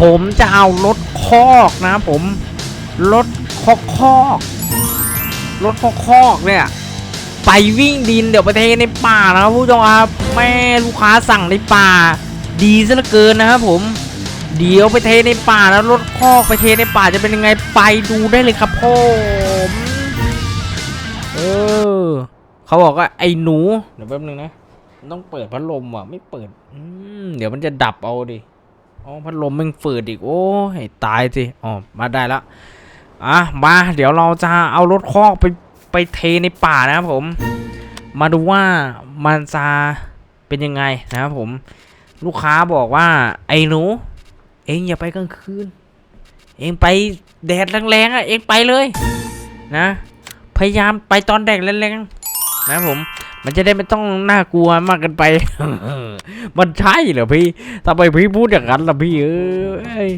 ผมจะเอารถคอกนะผมรถคอกคอกรถคอกคอกเนี่ยไปวิ่งดินเดี๋ยวไปเทในป่านะครับผู้ชมครับแม่ลูกค้าสั่งในป่า ดีซะเหลือเกินนะครับผมเดี๋ยวไปเทในป่าแล้วรถคอกไปเทในป่าจะเป็นยังไงไปดูได้เลยครับผมเออเขาบอกว่าไอ้หนูเดี๋ยวแป๊บนึงนะต้องเปิดพัดลมว่ะไม่เปิดอืมเดี๋ยวมันจะดับเอาดิ อ๋อพัดลมมันฝืดอีก โอ้ยตายสิอ๋อมาได้แล้วอะมาเดี๋ยวเราจะเอารถคอกไปไปเทในป่านะครับผม มาดูว่ามันจะเป็นยังไงนะครับผม ลูกค้าบอกว่าไอ้หนู เองอย่าไปกลางคืน เองไปแดดแรงๆอะเองไปเลยนะ พยายามไปตอนแดดแรงๆนะผม มันจะได้ไม่ต้องน่ากลัวมากเกินไป มันใช่เหรอพี่ทำไมพี่พูดอย่างนั้นล่ะพี่เอ้ย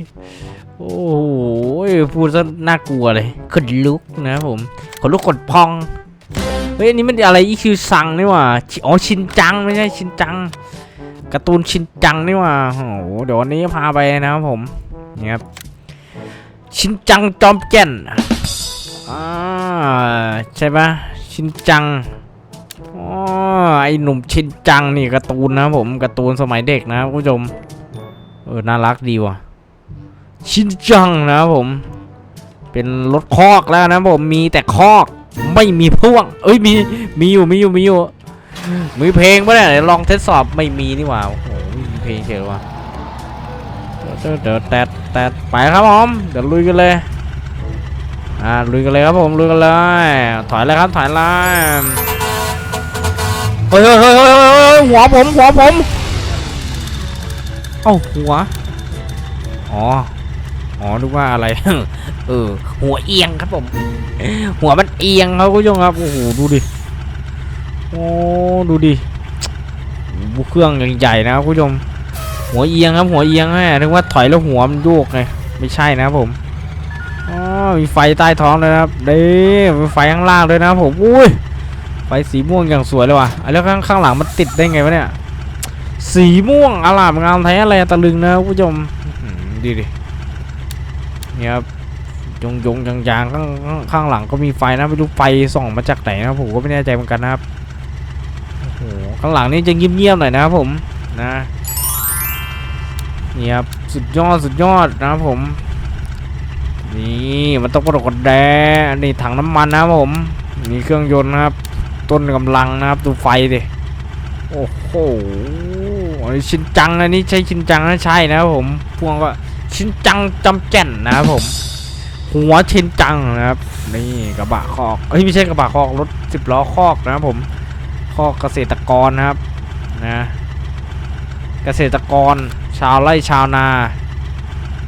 โอ้โห พูดซะน่ากลัวเลยขนลุกนะครับผมขนลุกขนพอง เฮ้ย อันนี้มันอะไรอีคิวซังนี่ว่าอ๋อ ชินจังไม่ใช่ชินจัง การ์ตูนชินจังนี่ว่าโอ้โห เดี๋ยววันนี้พาไปนะครับผม นี่ครับ ชินจังจอมแก่น อ่า ใช่ปะชินจัง ไอหนุ่มชินจังนี่การ์ตูนนะผมการ์ตูนสมัยเด็กนะครับผู้ชมเออน่ารักดีว่ะ ชินจังนะครับผม เป็นรถคอกแล้วนะผมมีแต่คอกไม่มีพ่วง เอ้ยมีมีอยู่มีอยู่มีอยู่มีเพลงปะเนี่ยลองทดสอบไม่มีนี่หว่าโอ้โหมีเพลงเฉยว่ะเดี๋ยวแตดแตดไปครับผมเดี๋ยวลุยกันเลยอ่าลุยกันเลยครับผมลุยกันเลยถอยเลยครับถอยเลย เฮ้ยเฮ้ยเฮ้ยเฮ้ยเฮ้ยหัวผมหัวผม เอ้าหัว อ๋อ อ๋อนึกว่าอะไร เออ หัวเอียงครับผม หัวมันเอียงครับคุณผู้ชมครับ โอ้โห ดูดิ โอ้ ดูดิบุเครื่องย่างใหญ่นะครับคุณผู้ชม หัวเอียงครับ หัวเอียงแม่ถึงว่าถอยแล้วหัวมันโยกไง ไม่ใช่นะครับผม อ๋อ มีไฟใต้ท้องเลยครับเด้มีไฟข้างล่างด้วยนะครับผม อุ้ย ไฟสีม่วงอย่างสวยเลยว่ะแล้วข้างข้างหลังมันติดได้ไงวะเนี่ย สีม่วงอลามงามแท้อะไรตะลึงนะผู้ชมดีดิเนี่ยครับยงยงยางยางข้างข้างหลังก็มีไฟนะไม่รู้ไฟส่องมาจากไหนนะผมก็ไม่แน่ใจเหมือนกันนะครับโอ้โหข้างหลังนี่จะเงียบๆหน่อยนะครับผมนะนี่ครับสุดยอดสุดยอดนะครับผม นี่มันต้องกระโดดกระแดนี่ถังน้ำมันนะครับผมมีเครื่องยนต์นะครับ ต้นกำลังนะครับดูไฟดิโอ้โหชินจังอันนี้ใช่ชินจังนะใช่นะครับผมพวงก็ชินจังจำแก่นนะครับผม หัวชินจังนะครับ นี่กระบะคอกเอ้ยไม่ใช่กระบะคอกรถสิบล้อคอกนะครับผมข้อเกษตรกรนะครับนะเกษตรกร ชาวไร่ชาวนา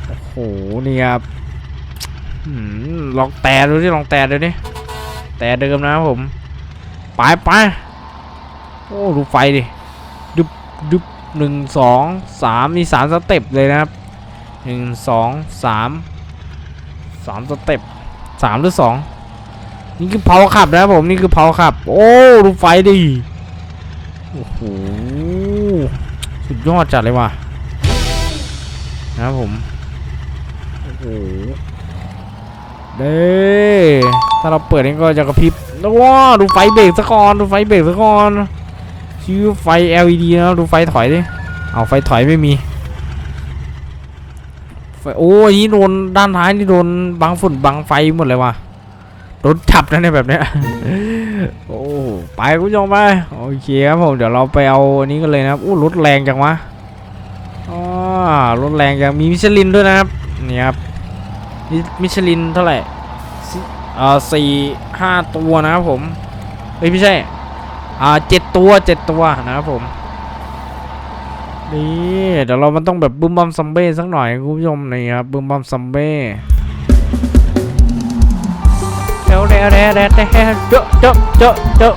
โอ้โหนี่ครับลองแต่ดูที่ลองแต่ดูนี่แต่เดิมนะครับผม ไปไปโอ้ดูไฟดิดึบดึบหนึ่งสองสามมีสามสเต็ปเลยนะครับหนึ่งสองสามสามสเต็ปสามหรือสองนี่คือเผาขับนะครับผมนี่คือเผาขับ โอ้ดูไฟดิโอ้โหสุดยอดจัดเลยว่ะนะครับผมโอ้โหเด้ถ้าเราเปิดนี่ก็จะกระพริบ แล้วว้าดูไฟเบรกซะก่อนดูไฟเบรกซะก่อนชื่อไฟ LED นะดูไฟถอยดิเอาไฟถอยไม่มีไฟโอ้ยนี่โดนด้านท้ายนี่โดนบังฝุ่นบังไฟหมดเลยว่ะรถจับนะเนี่ยแบบเนี้ยโอ้ไปคุณผู้ชมไปโอเคครับผมเดี๋ยวเราไปเอาอันนี้กันเลยนะครับอู้รถแรงจังวะอ๋อรถแรงจังมีมิชลินด้วยนะครับนี่ครับมิชลินเท่าไหร่ เอ่อสี่ห้าตัวนะครับผมเอ้ยไม่ใช่อ่าเจ็ดตัวเจ็ดตัวนะครับผมนี่เดี๋ยวเรามันต้องแบบบึ้มบัมซัมเบ้สักหน่อยคุณผู้ชมนี่ครับบึ้มบัมซัมเบ้เร็วเร็วเร็วเร็วเร็วเจอะเจอะเจอะเจอะ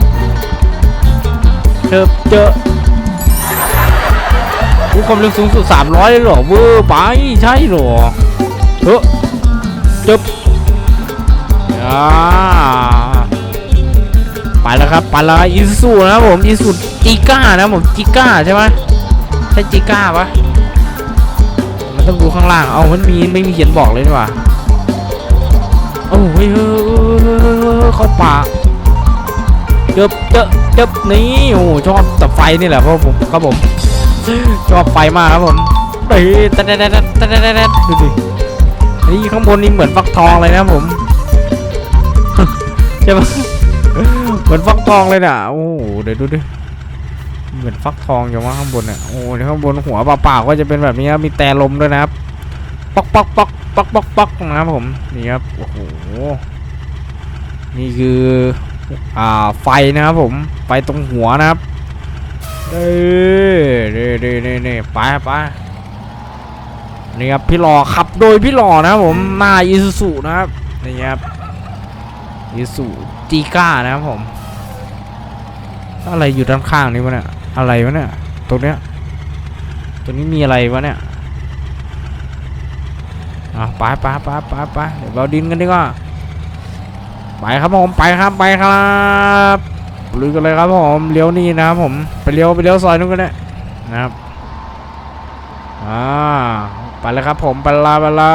เจอะเจอะอู้ความเร็วสูงสุด300เลยเหรอเวอร์ไปใช่เหรอเฮ้จบ อ่าไปแล้วครับไปแล้วอิซูนะครับผมอิซูจิก้านะผมจิก้าใช่ไหมใช่จิก้าปะมันต้องดูข้างล่าง เอามันมีไม่มีเขียนบอกเลยดีกว่าโอ้ยเฮ้ยเข้าป่าเจ็บเจ็บเจ็บนี่โอ้ชอบแต่ไฟนี่แหละเพราะผมครับผมชอบไฟมากครับผมเฮ้ยแต่แต่แต่แต่แต่ดูดินี่ข้างบนนี่เหมือนฟักทองเลยนะผม ใช่ปะเหมือนฟักทองเลยน่ะ โอ้โห เดี๋ยวดูดิ เหมือนฟักทองอยู่ว่าข้างบนเนี่ย โอ้เดี๋ยวข้างบนหัวเปล่าๆก็จะเป็นแบบนี้ครับ มีแต่ลมด้วยนะครับ ป๊อกป๊อกป๊อกป๊อกป๊อกป๊อกนะครับผม นี่ครับ โอ้โห นี่คือ อ่า ไฟนะครับผม ไฟตรงหัวนะครับเด้เด้เด้เด้เด้ไปไปนี่ครับพี่หล่อขับโดยพี่หล่อนะครับผม หน้าอีซูซุนะครับ นี่ครับ อีซูจีก้านะครับผม อะไรอยู่ด้านข้างนี่วะเนี่ย อะไรวะเนี่ย ตรงเนี้ย ตรงนี้มีอะไรวะเนี่ยอะไปไปไปไปไปเดี๋ยวเราดินกันดีกว่า ไปครับผม ไปครับ ไปครับลุยกันเลยครับผม เลี้ยวนี่นะครับผม ไปเลี้ยวไปเลี้ยวซอยนู้นก็ได้นะครับ อ่า ไปเลยครับผม ไปละไปละ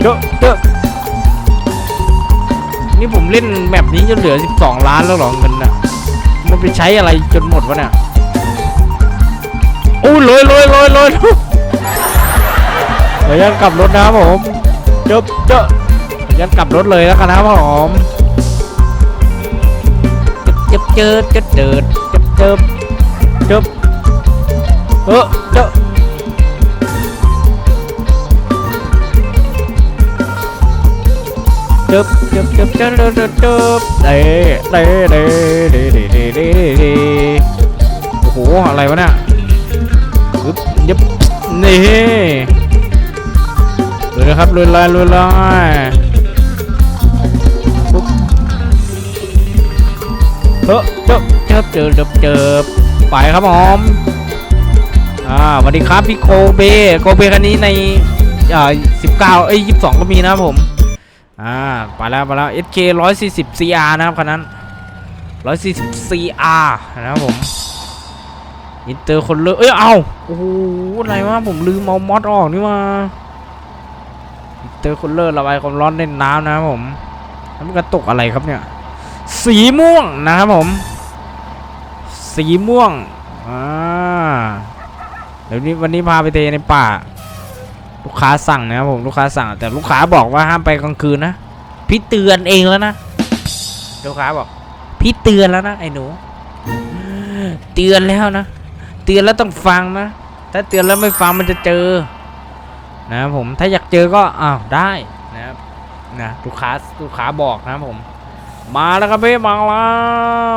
เยอะเยอ นี่ผมเล่นแบบนี้จนเหลือ 12 ล้านแล้วหรอเงินน่ะ มันไปใช้อะไรจนหมดวะเนี่ยโอ้ยลอยลอยลอยลอยเดี๋ยวยันกลับรถนะครับผมเจอะเจอดันกลับรถเลยแล้วกันนะครับผมเจ็บเจอเจ็บเจิดเจ็บเจ็บเจ็บเออเจอะเจ็บ จ็บเจ็บเจ็บเจ็บเจ็บเจ็บเด้เด้เด้เด้เด้เด้เด้เด้โอ้โห อะไรวะเนี่ยอึ๊บยับนี่เลยครับลุยเลยลุยเลยปุ๊บเฮ้อเจบเจบเจบเจบจบไปครับผมอ่าสวัสดีครับพี่โคเบโคเบคันนี้ในอ่า19เก้าเอ้ย22ก็มีนะครับผม อ่าไปแล้วไปแล้ว SK 140 CR นะครับคันนั้น 140 CR นะครับผมอินเตอร์คนเลอะเอ้ยเอาโอ้โหอะไรวะผมลืมเอามอดออกนี่มาอินเตอร์คนเลอร์ระบายความร้อนเล่นน้ำนะครับผมแล้วมันกระตกอะไรครับเนี่ย สีม่วงนะครับผม สีม่วงอ่าเดี๋ยวนี้วันนี้พาไปเทในป่า ลูกค้าสั่งนะครับผมลูกค้าสั่ง แต่ลูกค้าบอกว่าห้ามไปกลางคืนนะพี่เตือนเองแล้วนะลูกค้าบอก พี่เตือนแล้วนะไอ้หนู เตือนแล้วนะเตือนแล้วต้องฟังนะถ้าเตือนแล้วไม่ฟังมันจะเจอ นะครับผมถ้าอยากเจอก็อ้าวได้นะครับนะลูกค้าลูกค้าบอกนะครับผม มาแล้วครับพี่มาแล้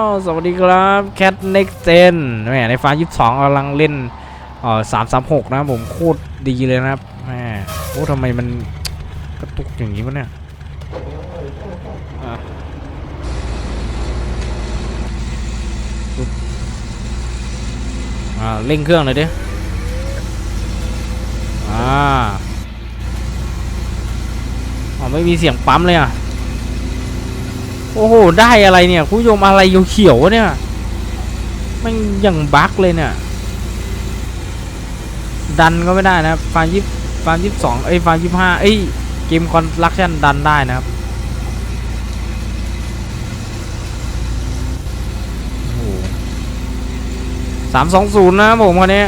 วสวัสดีครับแคทเน็กเจนแหมในฟ้ายี่สิบสองกำลังเล่นเอ่อสามสามหกนะครับผมโคตรดีเลยนะครับ แหมโอ้ทำไมมันกระตุกอย่างนี้วะเนี่ยอ่าเร่งเครื่องเลยดิอ่าอ๋อไม่มีเสียงปั๊มเลยอะ โอ้โห ได้อะไรเนี่ยคุณผู้ชมอะไรเขียวๆเนี่ยมันยังบั๊กเลยเนี่ย ดันก็ไม่ได้นะครับฟายี่ ฟาร์มยี่สองเอ้ยฟาร์มยี่ห้าเอ้ยเกมคอนลักชันดันได้นะครับโอ้โหสามสองศูนย์นะผมคันนี้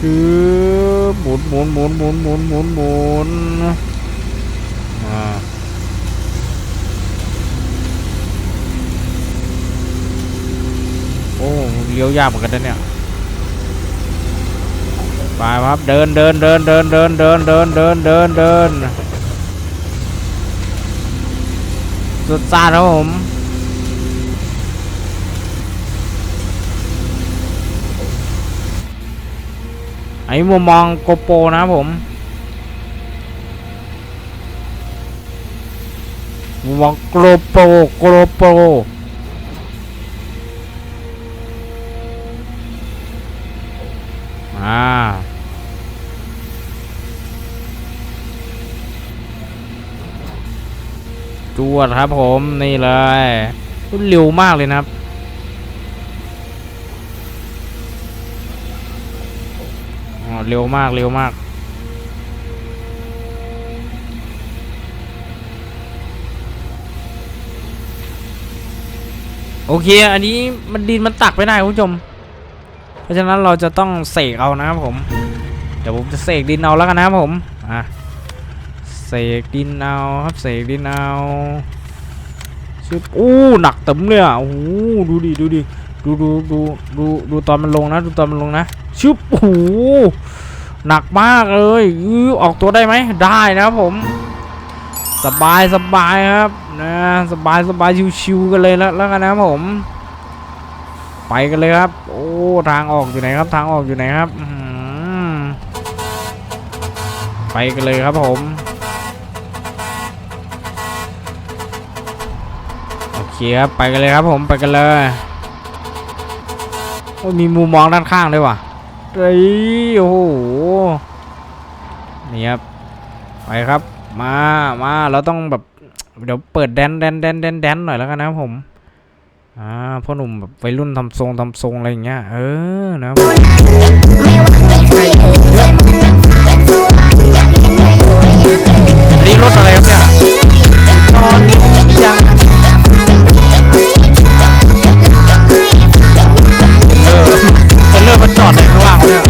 คือหมุนหมุนหมุนหมุนหมุนหมุนหมุนอ่าโอ้เลี้ยวยากเหมือนกันนะเนี่ย ไปครับเดินเดินเดินเดินเดินเดินเดินเดินเดินเดินสุดซ่าครับผมไอ้มุมมองโกโปรนะผมมุมมองโกโปรโกโป่าจวดครับผมนี่เลยเร็วมากเลยนะครับ เร็วมากเร็วมาก โอเค อันนี้มันดินมันตักไปได้คุณผู้ชม เพราะฉะนั้นเราจะต้องเสกเอานะครับผม เดี๋ยวผมจะเสกดินเอาแล้วกันนะครับผมอะเสกดินเอาครับเสกดินเอาชึบอู้หนักเต็มเลยอะโอ้โดูดิดูดิดูดูดูดูดูตอนมันลงนะ ดูตอนมันลงนะชึบโอ้โหหนักมากเลยอื้อออกตัวได้ไหมได้นะครับผม สบายสบายครับนะสบายสบายชิวๆกันเลยแล้วแล้วกันนะครับผม ไปกันเลยครับ โอ้ทางออกอยู่ไหนครับ ทางออกอยู่ไหนครับไปกันเลยครับผมโอเคครับไปกันเลยครับผมไปกันเลยโอ้มีมุมมองด้านข้างด้วยว่ะเฮ้ยโอ้โหนี่ครับไปครับมามาเราต้องแบบเดี๋ยวเปิดแดนแดนแดนแดนแดนหน่อยแล้วกันนะครับผม อ่าพ่อหนุ่มแบบวัยรุ่นทำทรงทำทรงอะไรอย่างเงี้ยเออนะครับผมอันนี้รถอะไรครับเนี่ยนอนยังเออจะเรื่องมันจอดในข้างล่างเนี่ย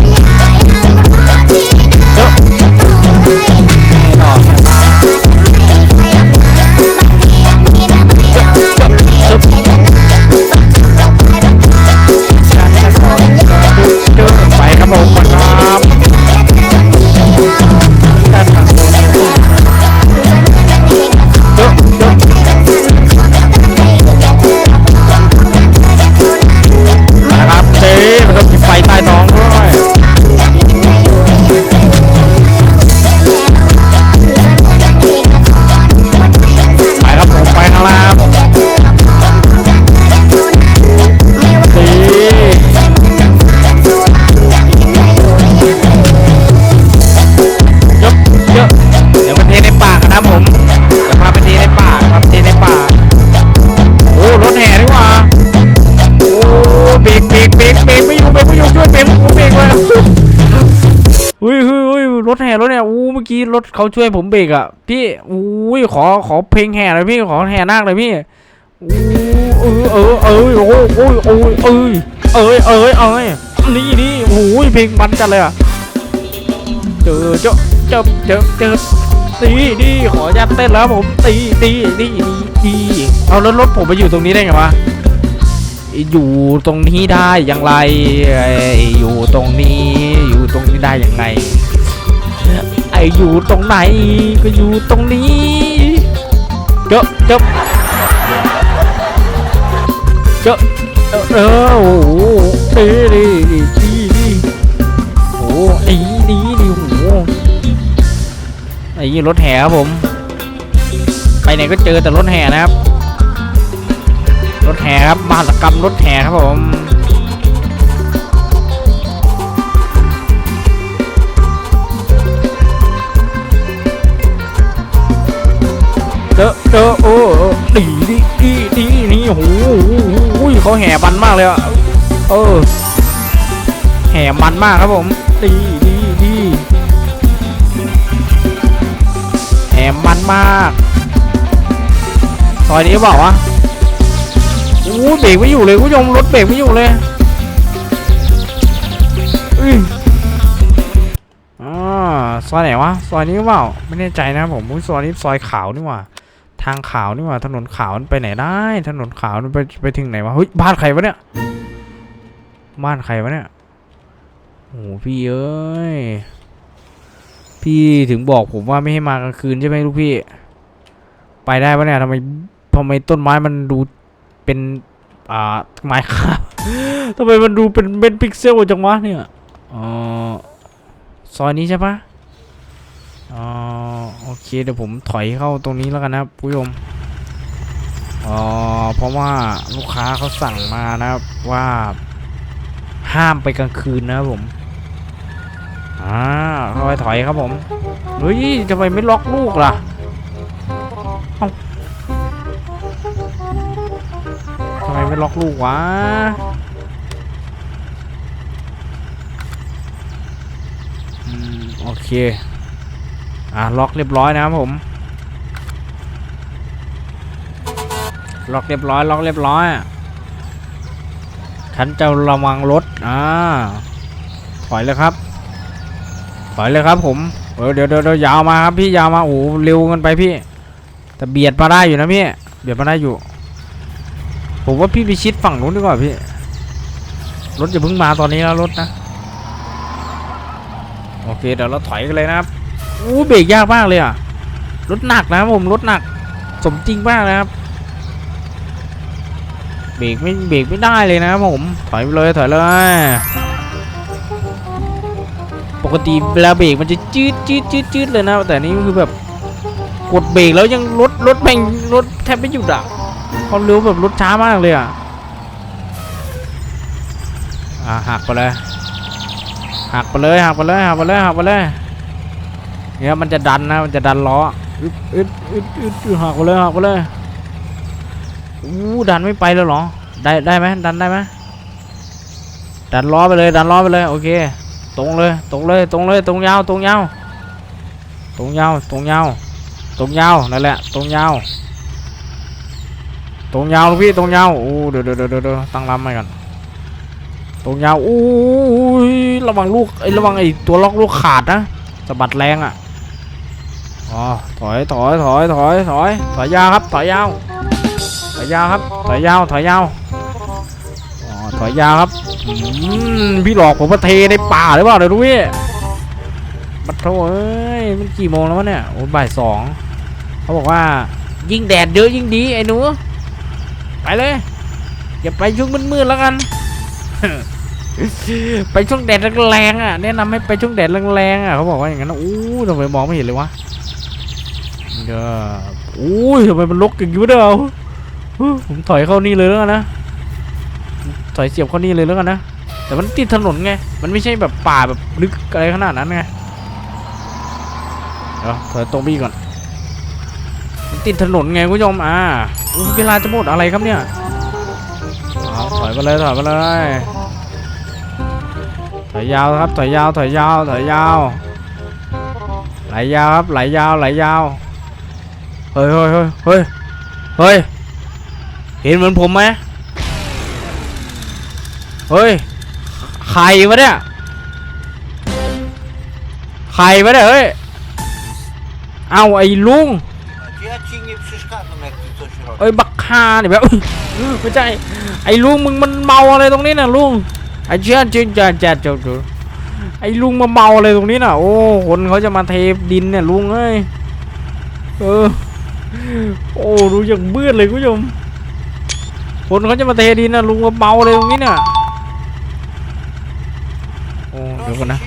กี้รถเขาช่วยผมเบรกอะพี่อู้ยขอขอเพลงแห่เลยพี่ขอแห่นาคเลยพี่อู้เออเออเออโอ้ยโอ้ยโอ้ยเอ้ยเอ้ยเอ้ยเอ้ยนี่นี่โอ้ยเพลงมันจัดเลยอะเจอเจอเจอเจอเจอตีดีขอยัดเต้นแล้วผมตีตีดีดีดีเอาแล้วรถผมไปอยู่ตรงนี้ได้ไงวะอยู่ตรงนี้ได้อย่างไร อยู่ตรงนี้อยู่ตรงนี้ได้ยังไง ออยู่ตรงไหนก็อยู่ตรงนี้เจอเจอเจอเออเออโอ้โหดีดีดีดีดีโอ้โหไอ้นี่ดิโอ้โหไอ้รถแห่ครับผม ไปไหนก็เจอแต่รถแห่นะครับ รถแห่ครับมหากรรมรถแห่ครับผม เจอเออดีดีดีดีนี่โหโอ้โหเขาแห่มันมากเลยอะเออ แห่มันมากครับผมดีดีดีแห่มันมากซอยนี้เปล่าวะโอ้เบรกไม่อยู่เลยคุณผู้ชมรถเบรกไม่อยู่เลยอุ้ยอ่าซอยไหนวะ ซอยนี้หรือเปล่า ไม่แน่ใจนะผมอุ๊ยซอยนี้ซอยขาวนี่หว่า ทางขาวนี่ว่าถนนขาวมันไปไหนได้ ถนนขาวมันไปไปถึงไหนวะเฮ้ยบ้านใครวะเนี่ยบ้านใครวะเนี่ยโอ้พี่เอ้ยพี่ถึงบอกผมว่าไม่ให้มากลางคืนใช่ไหมลูกพี่ ไปได้ปะเนี่ยทำไมทำไมต้นไม้มันดูเป็นอ่าไม้ครับทำไมมันดูเป็นเป็นพิกเซลจังวะเนี่ยอ๋อซอยนี้ใช่ปะ อ๋อโอเคเดี๋ยวผมถอยเข้าตรงนี้แล้วกันนะครับผู้ชมอ๋อเพราะว่าลูกค้าเขาสั่งมานะครับว่าห้ามไปกลางคืนนะครับผมอ่าค่อยถอยครับผมเฮ้ยทำไมไม่ล็อกลูกล่ะทำไมไม่ล็อกลูกวะโอเค อ่าล็อกเรียบร้อยนะครับผม ล็อกเรียบร้อย ล็อกเรียบร้อยฉันจะระวังรถอ่าถอยเลยครับถอยเลยครับผมเออเดี๋ยวเดี๋ยวเดี๋ยวยาวมาครับพี่ยาวมาโอ้โหเร็วเกันไปพี่ แต่เบียดมาได้อยู่นะพี่เบียดมาได้อยู่ ผมว่าพี่ไปชิดฝั่งนู้นดีกว่าพี่รถอย่าเพิ่งมาตอนนี้แล้วรถนะ โอเคเดี๋ยวเราถอยกันเลยนะครับ อู้เบรกยากมากเลยอะรถหนักนะครับผมรถหนัก สมจริงมากนะครับเบรกไม่เบรกไม่ได้เลยนะครับผมถอยไปเลยถอยเลยปกติเวลาเบรกมันจะจืดจืดจืดจืดเลยนะ แต่นี่คือแบบกดเบรกแล้วยังรถรถแม่งรถแทบไม่หยุดอะควาเร็วแบบรถช้ามากเลยอะอ่าหักไปเลยหักไปเลยหักไปเลยหักไปเลยหักไปเลย เนี่ยมันจะดันนะมันจะดันล้ออึดอึดอึดอึดอึดหักไปเลยหักไปเลยอู้ดันไม่ไปแล้วเหรอ ได้ได้ไหมดันได้ไหมดันล้อไปเลย ดันล้อไปเลยโอเค ตรงเลย ตรงเลยตรงเลยตรงยาวตรงยาวตรงยาวตรงยาวตรงยาวนั่นแหละ ตรงยาวตรงยาวลูกพี่ตรงยาวโอ้เดี๋ยวเดี๋ยวเดี๋ยวเดี๋ยวตั้งลำใหม่ก่อนตรงยาวอู้ยระวังลูกไอ้ยระวังไอ้ตัวล็อกลูกขาดนะสะบัดแรงอะ อ๋อถอยถอยถอยถอยถอยถอยยาวครับถอยยาวถอยยาวครับถอยยาวถอยยาวอ๋อถอยยาวครับพี่หลอกผมมาเทในป่าหรือเปล่าเดี๋ยวดูพี่บัดโถเอ้ยมันกี่โมงแล้ววะเนี่ยโอ้บ่ายสองเขาบอกว่า ยิ่งแดดเยอะยิ่งดีไอ้หนูไปเลยอย่าไปช่วงมืดๆแล้วกัน ไปช่วงแดดแรงๆอะแนะนำให้ไปช่วงแดดแรงๆอะเขาบอกว่าอย่างนั้นนะอู้ทำไมมองไม่เห็นเลยวะ เด้ออู้ทำไมมันลกอย่างนี้วะเด้อผมถอยเข้านี่เลยแล้วกันนะ ถอยเสียบเข้านี่เลยแล้วกันนะ แต่มันติดถนนไง มันไม่ใช่แบบป่าแบบลึกอะไรขนาดนั้นไง เดี๋ยวถอยตรงบี้ก่อน มันติดถนนไงคุณผู้ชมอ่าเวลาจะหมดอะไรครับเนี่ยเอาถอยไปเลยถอยไปเลยถอยยาวครับถอยยาวถอยยาวถอยยาวไหลยาวครับไหลยาวไหลยาว เฮ้ยเฮ้ยเฮ้ยเฮ้ยเฮ้ยเห็นเหมือนผมไหมเฮ้ยใครวะเนี่ยใครวะเนี่ยเฮ้ยเอาไอ้ลุง Czy ja ci nie przeszkadzam, jak ty coś robisz? เอ้ยบักคาเนี่ยแบบไม่ใช่ไอ้ลุงมึงมันเมาอะไรตรงนี้น่ะลุงไอ้เชี่ยเชี่ยเชี่ยเชี่ยเชี่ยเชี่ยไอ้ลุงมาเมาอะไรตรงนี้น่ะโอ้คนเขาจะมาเทดินเนี่ยลุงเอ้ยเออ โอ้ดูอย่างมืดเลยคุณผู้ชมคนเขาจะมาเทดินนะลุงมาเมาอะไรตรงนี้น่ะโอ้เดี๋ยวก่อนนะ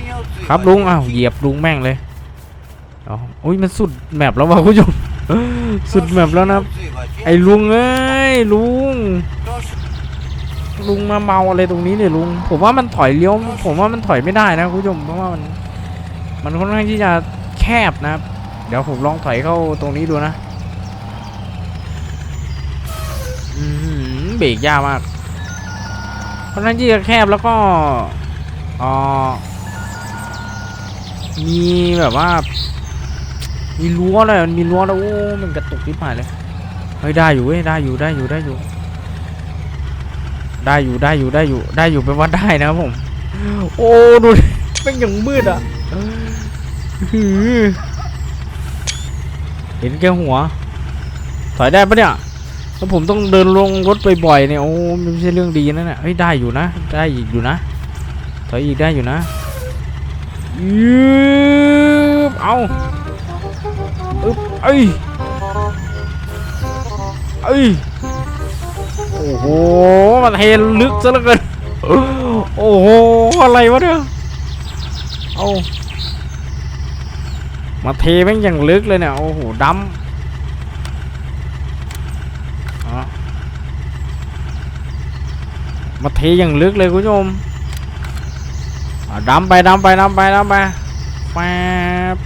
ครับลุงอ้าวเหยียบลุงแม่งเลยอ๋ออุ้ยมันสุดแมปแล้วว่ะคุณผู้ชมสุดแมปแล้วนะไอ้ลุงเอ้ยลุงลุงมาเมาอะไรตรงนี้เนี่ยลุง ผมว่ามันถอยเลี้ยว ผมว่ามันถอยไม่ได้นะคุณผู้ชมเพราะว่ามันมันค่อนข้างที่จะแคบนะครับ เดี๋ยวผมลองถอยเข้าตรงนี้ดูนะ อือหือ เบรกยากมากค่อนข้างที่จะแคบแล้วก็อ่อมีแบบว่า มีรั้วเลยมันมีรั้วแล้วโอ้มันกระตุกทิพหายเลยเฮ้ยได้อยู่เว้ยได้อยู่ได้อยู่ได้อยู่ ได้อยู่ได้อยู่ได้อยู่ได้อยู่แปว่าได้นะครับผม โอ้ดูดิเป็นอย่างมืดอะหือเห็นแค่หัวถอยได้ปะเนี่ย แล้วผมต้องเดินลงรถบ่อยๆเนี่ยโอ้ไม่ใช่เรื่องดีนะเนี่ยเฮ้ยได้อยู่นะ ได้อีกอยู่นะถอยอีกได้อยู่นะยืบเอาอึ๊บเอ้ยเอ้ยโอ้โหมันเทลึกซะเหลือเกินโอ้โหอะไรวะเนี่ยเอามาเทแม่งอย่างลึกเลยเนี่ยโอ้โหดำอะ มาเทอย่างลึกเลยคุณผู้ชมดำไปดำไปดำไปดำไปแป๊บ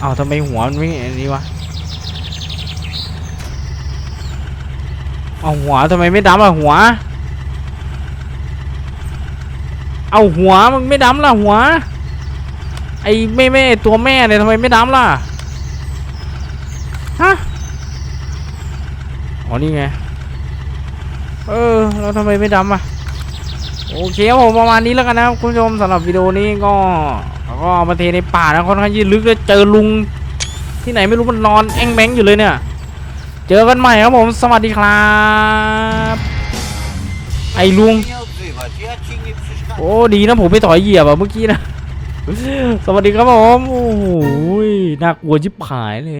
เอาทำไมหัวมันไม่อันนี้วะเอาหัวทำไมไม่ดำอะหัว เอาหัวมันไม่ดำล่ะหัว ไอ้แม่แม่ตัวแม่เนี่ยทำไมไม่ดำล่ะ ฮะ อ๋อนี่ไง เออแล้วทำไมไม่ดำอะโอเคครับผมประมาณนี้แล้วกันนะครับคุณผู้ชมสำหรับวิดีโอนี้ก็เราก็มาเทในป่านะค่อนข้างยืดลึกเลยเจอลุง ที่ไหนไม่รู้มันนอนแองแมงอยู่เลยเนี่ย เจอกันใหม่ครับผม สวัสดีครับ ไอ้ลุง โอ้ดีนะผมไม่ถอยเหยียบอะเมื่อกี้นะ สวัสดีครับผม โอ้โหน่ากลัวชิบหายเลย